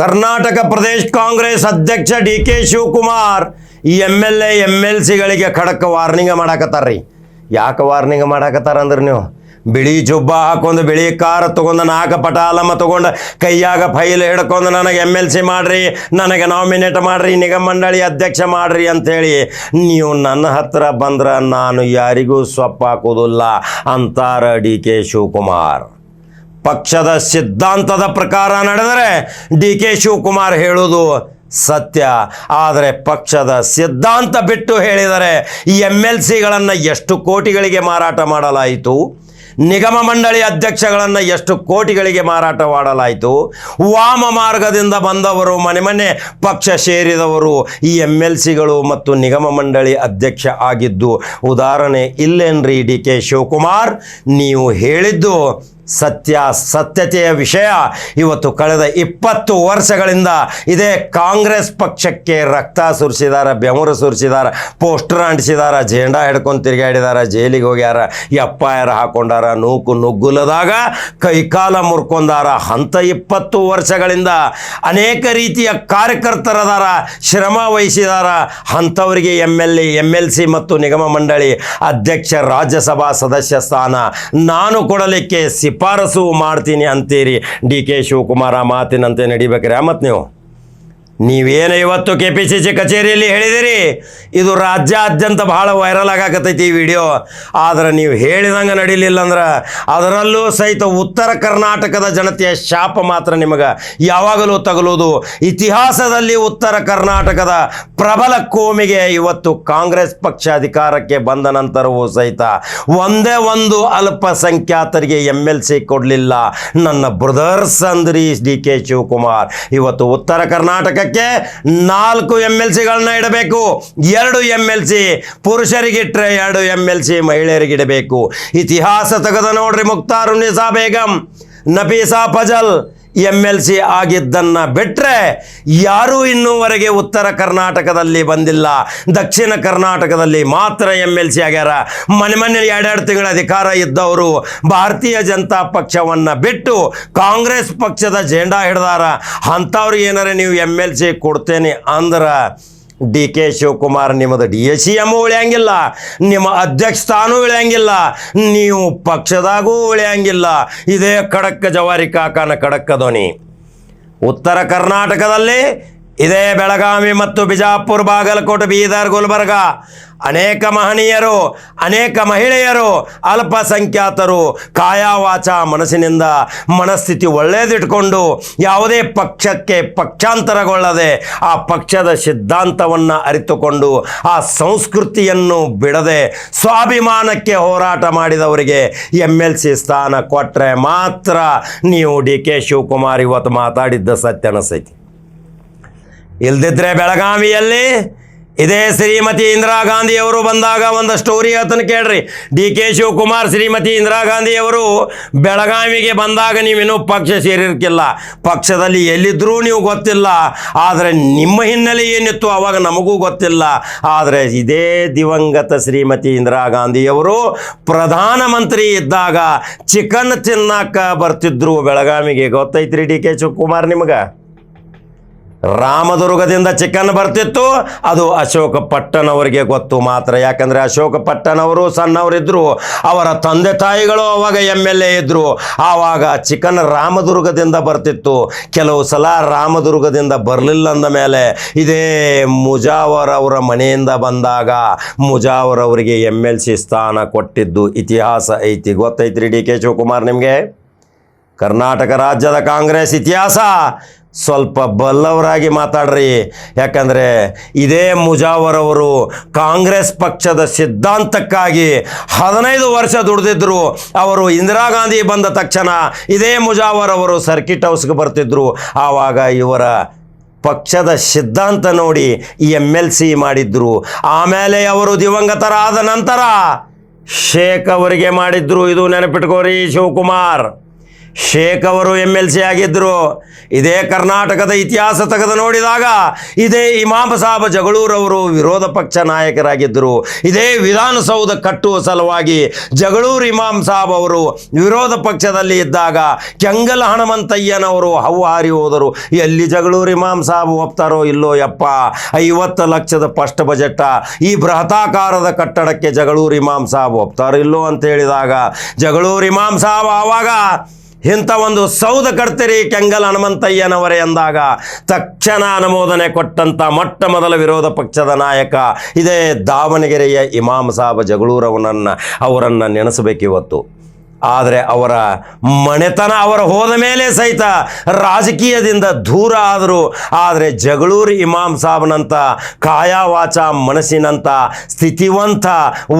ಕರ್ನಾಟಕ ಪ್ರದೇಶ್ ಕಾಂಗ್ರೆಸ್ ಅಧ್ಯಕ್ಷ D K Shivakumar ಈ M L A M L ಸಿಗಳಿಗೆ ಖಡಕ್ ವಾರ್ನಿಂಗ್ ಮಾಡಾಕತ್ತಾರ್ರಿ. ಯಾಕೆ ವಾರ್ನಿಂಗ್ ಮಾಡಾಕತ್ತಾರ ಅಂದ್ರೆ ನೀವು? ಬಿಳಿ ಜುಬ್ಬ ಹಾಕೊಂಡು, ಬಿಳಿ ಕಾರ್ ತಗೊಂಡು, ನಾಲ್ಕು ಪಟಾಲಮ್ಮ ತಗೊಂಡು ಕೈಯಾಗ ಫೈಲ್ ಹಿಡ್ಕೊಂಡು ನನಗೆ ಎಂ ಎಲ್ ಸಿ ಮಾಡ್ರಿ, ನನಗೆ ನಾಮಿನೇಟ್ ಮಾಡ್ರಿ, ನಿಗಮ ಮಂಡಳಿ ಅಧ್ಯಕ್ಷ ಮಾಡ್ರಿ ಅಂಥೇಳಿ ನೀವು ನನ್ನ ಹತ್ರ ಬಂದ್ರೆ ನಾನು ಯಾರಿಗೂ ಸೊಪ್ಪ ಹಾಕೋದಿಲ್ಲ ಅಂತಾರ ಡಿ ಕೆ ಶಿವಕುಮಾರ್. ಪಕ್ಷದ ಸಿದ್ಧಾಂತದ ಪ್ರಕಾರ ನಡೆದರೆ ಡಿ ಕೆ ಶಿವಕುಮಾರ್ ಹೇಳುವುದು ಸತ್ಯ. ಆದರೆ ಪಕ್ಷದ ಸಿದ್ಧಾಂತ ಬಿಟ್ಟು ಹೇಳಿದರೆ ಎಂ ಎಲ್ ಸಿಗಳನ್ನು ಎಷ್ಟು ಕೋಟಿಗಳಿಗೆ ಮಾರಾಟ ಮಾಡಲಾಯಿತು? ನಿಗಮ ಮಂಡಳಿ ಅಧ್ಯಕ್ಷಗಳನ್ನು ಎಷ್ಟು ಕೋಟಿಗಳಿಗೆ ಮಾರಾಟ ಮಾಡಲಾಯಿತು? ವಾಮ ಮಾರ್ಗದಿಂದ ಬಂದವರು ಮನೆ ಮನೆ ಪಕ್ಷ ಸೇರಿದವರು ಈ ಎಂ ಎಲ್ ಸಿಗಳು ಮತ್ತು ನಿಗಮ ಮಂಡಳಿ ಅಧ್ಯಕ್ಷ ಆಗಿದ್ದು ಉದಾಹರಣೆ ಇಲ್ಲೇನ್ರಿ ಡಿ ಕೆ ಶಿವಕುಮಾರ್? ನೀವು ಹೇಳಿದ್ದು ಸತ್ಯ, ಸತ್ಯತೆಯ ವಿಷಯ ಇವತ್ತು ಕಳೆದ ಇಪ್ಪತ್ತು ವರ್ಷಗಳಿಂದ ಇದೇ ಕಾಂಗ್ರೆಸ್ ಪಕ್ಷಕ್ಕೆ ರಕ್ತ ಸುರಿಸಿದಾರ, ಬೆವರು ಸುರಿಸಿದಾರ, ಪೋಸ್ಟರ್ ಅಂಟಿಸಿದಾರ, ಜೇಂಡಾ ಹಿಡ್ಕೊಂಡು ತಿರುಗಾಡಿದಾರ ಜೈಲಿಗೆ ಹೋಗ್ಯಾರ ಎಪ್ಪ ಯಾರ ಹಾಕೊಂಡಾರ, ನೂಕು ನುಗ್ಗುಲದಾಗ ಕೈಕಾಲ ಮುರ್ಕೊಂಡಾರ. ಹಂತ ಇಪ್ಪತ್ತು ವರ್ಷಗಳಿಂದ ಅನೇಕ ರೀತಿಯ ಕಾರ್ಯಕರ್ತರದಾರ, ಶ್ರಮ ವಹಿಸಿದಾರ. ಅಂಥವರಿಗೆ M L A M L C ಮತ್ತು ನಿಗಮ ಮಂಡಳಿ ಅಧ್ಯಕ್ಷ ರಾಜ್ಯಸಭಾ ಸದಸ್ಯ ಸ್ಥಾನ ನಾನು ಕೊಡಲಿಕ್ಕೆ ಶಿಫಾರಸು ಮಾಡ್ತೀನಿ ಅಂತೀರಿ ಡಿ ಕೆ ಶಿವಕುಮಾರ ಮಾತಿನಂತೆ ನಡಿಬೇಕ್ರೆ. ಮತ್ತು ನೀವು? ನೀವೇನು ಇವತ್ತು ಕೆ ಪಿ ಸಿ ಸಿ ಕಚೇರಿಯಲ್ಲಿ ಹೇಳಿದಿರಿ? ಇದು ರಾಜ್ಯಾದ್ಯಂತ ಬಹಳ ವೈರಲ್ ಆಗಾಕತ್ತೈತಿ ಈ ವಿಡಿಯೋ. ಆದರೆ ನೀವು ಹೇಳಿದಂಗೆ ನಡೀಲಿಲ್ಲ ಅಂದ್ರೆ ಅದರಲ್ಲೂ ಸಹಿತ ಉತ್ತರ ಕರ್ನಾಟಕದ ಜನತೆಯ ಶಾಪ ಮಾತ್ರ ನಿಮಗೆ ಯಾವಾಗಲೂ ತಗಲುವುದು. ಇತಿಹಾಸದಲ್ಲಿ ಉತ್ತರ ಕರ್ನಾಟಕದ ಪ್ರಬಲ ಕೋಮಿಗೆ ಇವತ್ತು ಕಾಂಗ್ರೆಸ್ ಪಕ್ಷ ಅಧಿಕಾರಕ್ಕೆ ಬಂದ ನಂತರವೂ ಸಹಿತ ಒಂದೇ ಒಂದು ಅಲ್ಪಸಂಖ್ಯಾತರಿಗೆ ಎಂ ಎಲ್ ಸಿ ಕೊಡಲಿಲ್ಲ. ನನ್ನ ಬ್ರದರ್ಸ್ ಅಂದ್ರಿ ಡಿ ಕೆ ಶಿವಕುಮಾರ್, ಇವತ್ತು ಉತ್ತರ ಕರ್ನಾಟಕಕ್ಕೆ ನಾಲ್ಕು ಎಂ ಎಲ್ ಸಿಗಳನ್ನ ಇಡಬೇಕು, ಎರಡು ಎಂ ಎಲ್ ಸಿ ಪುರುಷರಿಗಿಟ್ರೆ ಎರಡು ಎಂ ಎಲ್ ಸಿ ಮಹಿಳೆಯರಿಗಿಡಬೇಕು. ಇತಿಹಾಸ ತೆಗೆದ ನೋಡ್ರಿ Mukhtarunnisa Begum Nafeesa Fazal M L C ಆಗಿದ್ದನ್ನು ಬಿಟ್ಟರೆ ಯಾರೂ ಇನ್ನೂವರೆಗೆ ಉತ್ತರ ಕರ್ನಾಟಕದಲ್ಲಿ ಬಂದಿಲ್ಲ. ದಕ್ಷಿಣ ಕರ್ನಾಟಕದಲ್ಲಿ ಮಾತ್ರ ಎಂ ಎಲ್ ಸಿ ಆಗ್ಯಾರ. ಮನೆ ಮನೆ ಎರಡೆರಡು ತಿಂಗಳ ಅಧಿಕಾರ ಇದ್ದವರು ಭಾರತೀಯ ಜನತಾ ಪಕ್ಷವನ್ನು ಬಿಟ್ಟು ಕಾಂಗ್ರೆಸ್ ಪಕ್ಷದ ಜೆಂಡಾ ಹಿಡ್ದಾರ. ಅಂಥವ್ರಿಗೆ ಏನಾರ ನೀವು ಎಂ ಎಲ್ ಸಿ ಕೊಡ್ತೇನೆ ಅಂದ್ರೆ ಡಿ ಕೆ ಶಿವಕುಮಾರ್ ನಿಮ್ಮದು ಡಿ ಎ ಸಿ ಎಂ ಉಳಿಯಂಗಿಲ್ಲ, ನಿಮ್ಮ ಅಧ್ಯಕ್ಷ ಸ್ಥಾನ ಉಳಿಯಂಗಿಲ್ಲ, ನೀವು ಪಕ್ಷದಾಗೂ ಉಳಿಯಂಗಿಲ್ಲ. ಇದೇ ಖಡಕ್ ಜವಾರಿ ಕಾಕನ ಧ್ವನಿ. ಉತ್ತರ ಕರ್ನಾಟಕದಲ್ಲಿ ಇದೇ ಬೆಳಗಾವಿ ಮತ್ತು ಬಿಜಾಪುರ, ಬಾಗಲಕೋಟೆ, ಬೀದರ್, ಗುಲ್ಬರ್ಗ ಅನೇಕ ಮಹನೀಯರು, ಅನೇಕ ಮಹಿಳೆಯರು, ಅಲ್ಪಸಂಖ್ಯಾತರು ಕಾಯಾವಾಚ ಮನಸ್ಸಿನಿಂದ ಮನಸ್ಥಿತಿ ಒಳ್ಳೆಯದಿಟ್ಕೊಂಡು ಯಾವುದೇ ಪಕ್ಷಕ್ಕೆ ಪಕ್ಷಾಂತರಗೊಳ್ಳದೆ ಆ ಪಕ್ಷದ ಸಿದ್ಧಾಂತವನ್ನು ಅರಿತುಕೊಂಡು ಆ ಸಂಸ್ಕೃತಿಯನ್ನು ಬಿಡದೆ ಸ್ವಾಭಿಮಾನಕ್ಕೆ ಹೋರಾಟ ಮಾಡಿದವರಿಗೆ ಎಂ ಎಲ್ ಸಿ ಸ್ಥಾನ ಕೊಟ್ಟರೆ ಮಾತ್ರ ನೀವು ಡಿ ಕೆ ಶಿವಕುಮಾರ್ ಇವತ್ತು ಮಾತಾಡಿದ್ದ ಸತ್ಯ ಅನಿಸೈತಿ ಇಲ್ದಿದ್ರೆ ಬೆಳಗಾವಿಯಲ್ಲಿ ಇದೇ ಶ್ರೀಮತಿ ಇಂದಿರಾ ಗಾಂಧಿಯವರು ಬಂದಾಗ ಒಂದು ಸ್ಟೋರಿ ಹೇಳ್ತಾನೆ ಕೇಳ್ರಿ. ಡಿ ಕೆ ಶಿವಕುಮಾರ್ ಶ್ರೀಮತಿ ಇಂದಿರಾ ಗಾಂಧಿಯವರು ಬೆಳಗಾವಿಗೆ ಬಂದಾಗ ನೀವಿನ್ನೂ ಪಕ್ಷ ಸೇರಿರ್ಕಿಲ್ಲ. ಪಕ್ಷದಲ್ಲಿ ಎಲ್ಲಿದ್ದರೂ ನೀವು ಗೊತ್ತಿಲ್ಲ. ಆದರೆ ನಿಮ್ಮ ಹಿನ್ನೆಲೆ ಏನಿತ್ತು ಅವಾಗ ನಮಗೂ ಗೊತ್ತಿಲ್ಲ. ಆದರೆ ಇದೇ ದಿವಂಗತ ಶ್ರೀಮತಿ ಇಂದಿರಾ ಗಾಂಧಿಯವರು ಪ್ರಧಾನಮಂತ್ರಿ ಇದ್ದಾಗ ಚಿಕನ್ ತಿನ್ನಕ ಬರ್ತಿದ್ರು ಬೆಳಗಾವಿಗೆ. ಗೊತ್ತೈತ್ರಿ ಡಿ ಕೆ ಶಿವಕುಮಾರ್ ನಿಮ್ಗೆ? ರಾಮದುರ್ಗದಿಂದ ಚಿಕನ್ ಬರ್ತಿತ್ತು. ಅದು ಅಶೋಕ ಪಟ್ಟಣವರಿಗೆ ಗೊತ್ತು ಮಾತ್ರ. ಯಾಕಂದರೆ ಅಶೋಕ ಪಟ್ಟಣವರು ಸಣ್ಣವರಿದ್ದರು ಅವರ ತಂದೆ ತಾಯಿಗಳು ಅವಾಗ ಎಂ ಎಲ್ ಎ ಇದ್ದರು ಆವಾಗ ಚಿಕನ್ ರಾಮದುರ್ಗದಿಂದ ಬರ್ತಿತ್ತು. ಕೆಲವು ಸಲ ರಾಮದುರ್ಗದಿಂದ ಬರಲಿಲ್ಲ ಅಂದ ಮೇಲೆ ಇದೇ ಮುಜಾವರ್ ಅವರ ಮನೆಯಿಂದ ಬಂದಾಗ ಮುಜಾವರ್ ಅವರಿಗೆ ಎಂ ಎಲ್ ಸಿ ಸ್ಥಾನ ಕೊಟ್ಟಿದ್ದು ಇತಿಹಾಸ ಐತಿ. ಗೊತ್ತೈತ್ರಿ ಡಿ ಕೆ ಶಿವಕುಮಾರ್ ನಿಮಗೆ? ಕರ್ನಾಟಕ ರಾಜ್ಯದ ಕಾಂಗ್ರೆಸ್ ಇತಿಹಾಸ. ಸ್ವಲ್ಪ ಬಲ್ಲವರಾಗಿ ಮಾತಾಡ್ರಿ. ಯಾಕಂದರೆ ಇದೇ ಮುಜಾವರವರು ಕಾಂಗ್ರೆಸ್ ಪಕ್ಷದ ಸಿದ್ಧಾಂತಕ್ಕಾಗಿ ಹದಿನೈದು ವರ್ಷ ದುಡಿದಿದ್ದರು ಅವರು ಇಂದಿರಾ ಗಾಂಧಿ ಬಂದ ತಕ್ಷಣ ಇದೇ ಮುಜಾವರವರು ಸರ್ಕಿಟ್ ಹೌಸ್ಗೆ ಬರ್ತಿದ್ರು. ಆವಾಗ ಇವರ ಪಕ್ಷದ ಸಿದ್ಧಾಂತ ನೋಡಿ ಎಂ ಎಲ್ ಸಿ ಮಾಡಿದ್ರು. ಆಮೇಲೆ ಅವರು ದಿವಂಗತರಾದ ನಂತರ ಶೇಖ್ ಅವರಿಗೆ ಮಾಡಿದ್ರು. ಇದು ನೆನಪಿಟ್ಕೋರಿ ಶಿವಕುಮಾರ್. ಶೇಖ್ ಅವರು ಎಂ ಎಲ್ ಸಿ ಆಗಿದ್ದರು ಇದೇ ಕರ್ನಾಟಕದ ಇತಿಹಾಸ ತೆಗೆದು ನೋಡಿದಾಗ ಇದೇ ಇಮಾಮ್ ಸಾಬ್ ಜಗಳೂರವರು ವಿರೋಧ ಪಕ್ಷ ನಾಯಕರಾಗಿದ್ದರು ಇದೇ ವಿಧಾನಸೌಧ ಕಟ್ಟುವ ಸಲುವಾಗಿ ಜಗಳೂರು ಇಮಾಮ್ ಸಾಬ್ ಅವರು ವಿರೋಧ ಪಕ್ಷದಲ್ಲಿ ಇದ್ದಾಗ ಕೆಂಗಲ್ ಹನುಮಂತಯ್ಯನವರು ಹವ್ವಾರಿ ಹೋದರು. ಎಲ್ಲಿ ಜಗಳೂರು ಇಮಾಮ್ ಸಾಬ್ ಒಪ್ತಾರೋ ಇಲ್ಲೋ ಯಪ್ಪ. ಐವತ್ತು ಲಕ್ಷದ ಫಸ್ಟ್ ಬಜೆಟ್ ಈ ಬೃಹತಾಕಾರದ ಕಟ್ಟಡಕ್ಕೆ ಜಗಳೂರು ಇಮಾಮ್ ಸಾಬ್ ಒಪ್ತಾರೋ ಇಲ್ಲೋ ಅಂತ ಹೇಳಿದಾಗ ಜಗಳೂರು ಇಮಾಮ್ ಸಾಬ್ ಆವಾಗ ಇಂಥ ಒಂದು ಸೌಧ ಕಟ್ತೀರಿ ಕೆಂಗಲ್ ಹನುಮಂತಯ್ಯನವರೇ ಎಂದಾಗ ತಕ್ಷಣ ಅನುಮೋದನೆ ಕೊಟ್ಟಂಥ ಮೊಟ್ಟ ಮೊದಲ ವಿರೋಧ ಪಕ್ಷದ ನಾಯಕ, ಇದೇ ದಾವಣಗೆರೆಯ ಇಮಾಮ್ ಸಾಬ್ ಜಗಳೂರವನನ್ನು ಅವರನ್ನು ನೆನೆಸಬೇಕಿವತ್ತು. ಆದರೆ ಅವರ ಮನೆತನ ಅವರ ಹೋದ ಮೇಲೆ ಸಹಿತ ರಾಜಕೀಯದಿಂದ ದೂರ ಆದರು. ಆದರೆ ಜಗಳೂರು ಇಮಾಮ್ ಸಾಬ್ನಂಥ ಕಾಯಾವಾಚ ಮನಸ್ಸಿನಂಥ ಸ್ಥಿತಿವಂತ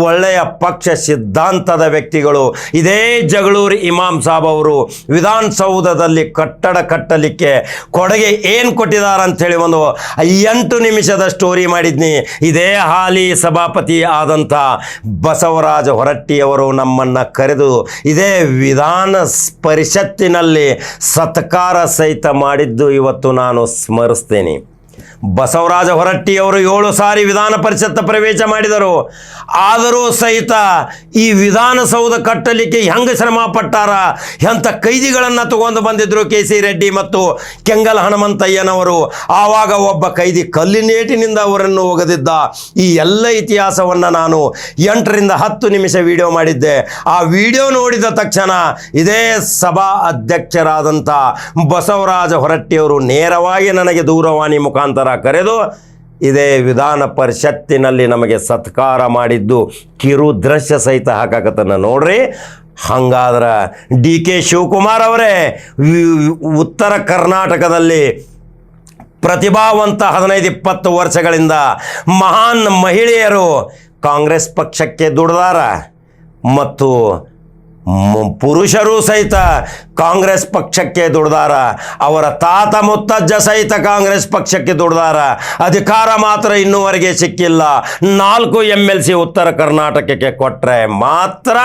ಒಳ್ಳೆಯ ಪಕ್ಷ ಸಿದ್ಧಾಂತದ ವ್ಯಕ್ತಿಗಳು. ಇದೇ ಜಗಳೂರು ಇಮಾಮ್ ಸಾಬ್ ಅವರು ವಿಧಾನಸೌಧದಲ್ಲಿ ಕಟ್ಟಡ ಕಟ್ಟಲಿಕ್ಕೆ ಕೊಡುಗೆ ಏನು ಕೊಟ್ಟಿದ್ದಾರೆ ಅಂಥೇಳಿ ಒಂದು ಎಂಟು ನಿಮಿಷದ ಸ್ಟೋರಿ ಮಾಡಿದ್ನಿ. ಇದೇ ಹಾಲಿ ಸಭಾಪತಿ ಆದಂಥ ಬಸವರಾಜ ಹೊರಟ್ಟಿಯವರು ನಮ್ಮನ್ನು ಕರೆದು ಇದೇ ವಿಧಾನ ಪರಿಷತ್ತಿನಲ್ಲಿ ಸತ್ಕಾರ ಸಹಿತ ಮಾಡಿದ್ದು ಇವತ್ತು ನಾನು ಸ್ಮರಿಸ್ತೇನೆ. ಬಸವರಾಜ ಹೊರಟ್ಟಿಯವರು ಏಳು ಸಾರಿ ವಿಧಾನ ಪರಿಷತ್ ಪ್ರವೇಶ ಮಾಡಿದರು. ಆದರೂ ಸಹಿತ ಈ ವಿಧಾನಸೌಧ ಕಟ್ಟಲಿಕ್ಕೆ ಹೆಂಗೆ ಶ್ರಮ ಪಟ್ಟಾರ? ಎಂಥ ಕೈದಿಗಳನ್ನು ತಗೊಂಡು ಬಂದಿದ್ರು ಕೆ ಸಿ ರೆಡ್ಡಿ ಮತ್ತು ಕೆಂಗಲ್ ಹನುಮಂತಯ್ಯನವರು. ಆವಾಗ ಒಬ್ಬ ಕೈದಿ ಕಲ್ಲಿನೇಟಿನಿಂದ ಅವರನ್ನು ಒಗೆದಿದ್ದ ಈ ಎಲ್ಲ ಇತಿಹಾಸವನ್ನು ನಾನು ಎಂಟರಿಂದ ಹತ್ತು ನಿಮಿಷ ವಿಡಿಯೋ ಮಾಡಿದ್ದೆ. ಆ ವಿಡಿಯೋ ನೋಡಿದ ತಕ್ಷಣ ಇದೇ ಸಭಾ ಅಧ್ಯಕ್ಷರಾದಂಥ ಬಸವರಾಜ ಹೊರಟ್ಟಿಯವರು ನೇರವಾಗಿ ನನಗೆ ದೂರವಾಣಿ ಮುಖಾಂತರ ಕರೆದು ಇದೇ ವಿಧಾನ ಪರಿಷತ್ತಿನಲ್ಲಿ ನಮಗೆ ಸತ್ಕಾರ ಮಾಡಿದ್ದು ಕಿರು ದೃಶ್ಯ ಸಹಿತ ಹಾಕಾಕತ್ತನ್ನು ನೋಡ್ರಿ. ಹಂಗಾದ್ರೆ ಡಿ ಕೆ ಶಿವಕುಮಾರ್ ಅವರೇ ಉತ್ತರ ಕರ್ನಾಟಕದಲ್ಲಿ ಪ್ರತಿಭಾವಂತ ಹದಿನೈದು ಇಪ್ಪತ್ತು ವರ್ಷಗಳಿಂದ ಮಹಾನ್ ಮಹಿಳೆಯರು ಕಾಂಗ್ರೆಸ್ ಪಕ್ಷಕ್ಕೆ ದುಡ್ದಾರ ಮತ್ತು ಪುರುಷರು ಸಹಿತ ಕಾಂಗ್ರೆಸ್ ಪಕ್ಷಕ್ಕೆ ದುಡ್ದಾರ. ಅವರ ತಾತ ಮುತ್ತಜ್ಜ ಸಹಿತ ಕಾಂಗ್ರೆಸ್ ಪಕ್ಷಕ್ಕೆ ದುಡ್ದಾರ. ಅಧಿಕಾರ ಮಾತ್ರ ಇನ್ನೂವರೆಗೆ ಸಿಕ್ಕಿಲ್ಲ. ನಾಲ್ಕು ಎಂ ಎಲ್ ಸಿ ಉತ್ತರ ಕರ್ನಾಟಕಕ್ಕೆ ಕೊಟ್ಟರೆ ಮಾತ್ರ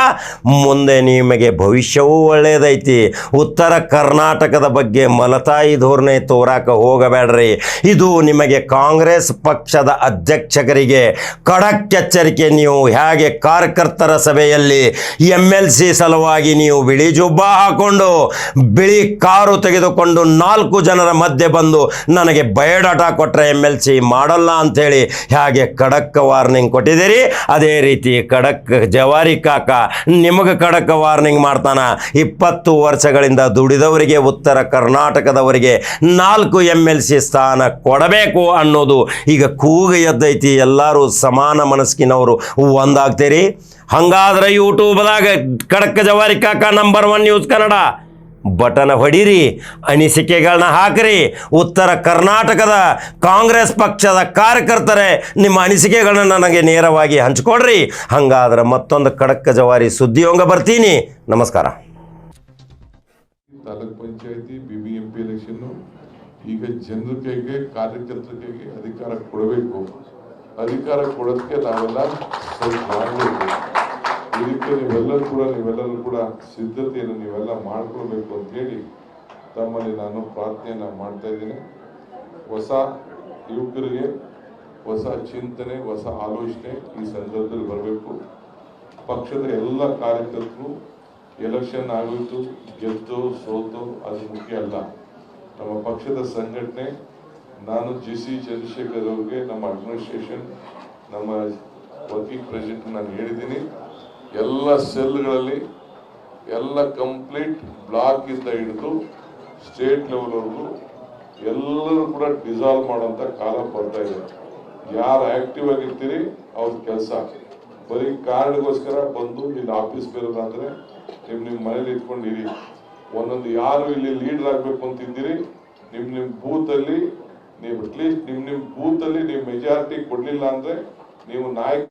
ಮುಂದೆ ನಿಮಗೆ ಭವಿಷ್ಯವೂ ಒಳ್ಳೆಯದೈತಿ. ಉತ್ತರ ಕರ್ನಾಟಕದ ಬಗ್ಗೆ ಮಲತಾಯಿ ಧೋರಣೆ ತೋರಾಕ ಹೋಗಬೇಡ್ರಿ. ಇದು ನಿಮಗೆ ಕಾಂಗ್ರೆಸ್ ಪಕ್ಷದ ಅಧ್ಯಕ್ಷರಿಗೆ ಕಡಕ್ ಎಚ್ಚರಿಕೆ ನೀವು ಹೇಗೆ ಕಾರ್ಯಕರ್ತರ ಸಭೆಯಲ್ಲಿ ಎಂ ಎಲ್ ಸಿ ಸಲುವಾಗಿ ನೀವು ಬಿಳಿ ಜುಬ್ಬ ಹಾಕೊಂಡು, ಬಿಳಿ ಕಾರು ತೆಗೆದುಕೊಂಡು ನಾಲ್ಕು ಜನರ ಮಧ್ಯೆ ಬಂದು ನನಗೆ ಬಯೋಡಾಟ ಕೊಟ್ಟರೆ ಎಂ ಎಲ್ ಸಿ ಮಾಡಲ್ಲ ಅಂಥೇಳಿ ಹೇಗೆ ಖಡಕ್ ವಾರ್ನಿಂಗ್ ಕೊಟ್ಟಿದ್ದೀರಿ? ಅದೇ ರೀತಿ ಖಡಕ್ ಜವಾರಿ ಕಾಕ ನಿಮಗೆ ಖಡಕ್ ವಾರ್ನಿಂಗ್ ಮಾಡ್ತಾನ. ಇಪ್ಪತ್ತು ವರ್ಷಗಳಿಂದ ದುಡಿದವರಿಗೆ ಉತ್ತರ ಕರ್ನಾಟಕದವರಿಗೆ ನಾಲ್ಕು ಎಂ ಎಲ್ ಸಿ ಸ್ಥಾನ ಕೊಡಬೇಕು ಅನ್ನೋದು ಈಗ ಕೂಗು ಎದ್ದೈತಿ. ಎಲ್ಲರೂ ಸಮಾನ ಮನಸ್ಕಿನವರು ಒಂದಾಗ್ತೀರಿ. ಹಂಗಾದ್ರೆ ಯೂಟ್ಯೂಬ್ದಾಗ ಖಡಕ್ ಜವಾರಿ ಕಾಕ number one news Kannada. Button ಹೊಡೀರಿ ಅನಿಸಿಕೆಗಳನ್ನ ಹಾಕಿರಿ. ಉತ್ತರ ಕರ್ನಾಟಕದ ಕಾಂಗ್ರೆಸ್ ಪಕ್ಷದ ಕಾರ್ಯಕರ್ತರೇ, ನಿಮ್ಮ ಅನಿಸಿಕೆಗಳನ್ನ ನನಗೆ ನೇರವಾಗಿ ಹಂಚ್ಕೊಡ್ರಿ. ಹಂಗಾದ್ರೆ ಮತ್ತೊಂದು ಖಡಕ್ ಜವಾರಿ ಸುದ್ದಿಯೊಂಗ ಬರ್ತೀನಿ. ನಮಸ್ಕಾರ. ತಾಲೂಕ್ ಪಂಚಾಯತಿ ಬಿ ಬಿ ಎಂ ಪಿ ಈಗ ಜನರ ಕೈಗೆ ಕಾರ್ಯಕರ್ತರ ಕೈಗೆ ಅಧಿಕಾರ ಕೊಡಬೇಕು. ಅಧಿಕಾರ ಕೊಡೋದಕ್ಕೆ ನಾವೆಲ್ಲ ಮಾಡಬೇಕು ಇದಕ್ಕೆ ನೀವೆಲ್ಲರೂ ಕೂಡ ನೀವೆಲ್ಲರೂ ಕೂಡ ಸಿದ್ಧತೆಯನ್ನು ನೀವೆಲ್ಲ ಮಾಡಿಕೊಳ್ಬೇಕು ಅಂತ ಹೇಳಿ ತಮ್ಮಲ್ಲಿ ನಾನು ಪ್ರಾರ್ಥನೆಯನ್ನ ಮಾಡ್ತಾ ಇದ್ದೀನಿ. ಹೊಸ ಯುವಕರಿಗೆ, ಹೊಸ ಚಿಂತನೆ, ಹೊಸ ಆಲೋಚನೆ ಈ ಸಂದರ್ಭದಲ್ಲಿ ಬರಬೇಕು. ಪಕ್ಷದ ಎಲ್ಲ ಕಾರ್ಯಕರ್ತರು ಎಲೆಕ್ಷನ್ ಆಗೋಯ್ತು, ಗೆದ್ದು, ಸೋತು, ಅದು ಮುಖ್ಯ ಅಲ್ಲ. ನಮ್ಮ ಪಕ್ಷದ ಸಂಘಟನೆ, ನಾನು ಜಿ ಸಿ ಚಂದ್ರಶೇಖರ್ ಅವ್ರಿಗೆ ನಮ್ಮ ಅಡ್ಮಿನಿಸ್ಟ್ರೇಷನ್ ನಮ್ಮ ವರ್ಕಿಂಗ್ ಪ್ರೆಸಿಡೆಂಟ್ ನಾನು ಹೇಳಿದ್ದೀನಿ. ಎಲ್ಲ ಸೆಲ್ಗಳಲ್ಲಿ ಎಲ್ಲ ಕಂಪ್ಲೀಟ್ ಬ್ಲಾಕ್ ಇಂದ ಹಿಡಿದು ಸ್ಟೇಟ್ ಲೆವೆಲ್ವರೆಗೂ ಎಲ್ಲರೂ ಕೂಡ ಡಿಸಾಲ್ವ್ ಮಾಡುವಂತ ಕಾಲ ಬರ್ತಾ ಇದೆ. ಯಾರು ಆಕ್ಟಿವ್ ಆಗಿರ್ತೀರಿ, ಅವ್ರ ಕೆಲಸ. ಬರೀ ಕಾರ್ಡ್ಗೋಸ್ಕರ ಬಂದು ನೀನು ಆಫೀಸ್ ಬೇರೆ ನಿಮ್ಮ ನಿಮ್ಮ ನಿಮ್ ಮನೇಲಿ ಇಟ್ಕೊಂಡಿರಿ. ಒಂದೊಂದು ಯಾರು ಇಲ್ಲಿ ಲೀಡರ್ ಆಗಬೇಕು ಅಂತಿದ್ದೀರಿ ನಿಮ್ಮ ನಿಮ್ಮ ಬೂತಲ್ಲಿ ನೀವು ಅಟ್ಲೀಸ್ಟ್ ನಿಮ್ಮ ನಿಮ್ಮ ಬೂತಲ್ಲಿ ನೀವು ಮೆಜಾರಿಟಿ ಕೊಡ್ಲಿಲ್ಲ ಅಂದ್ರೆ ನೀವು ನಾಯಕ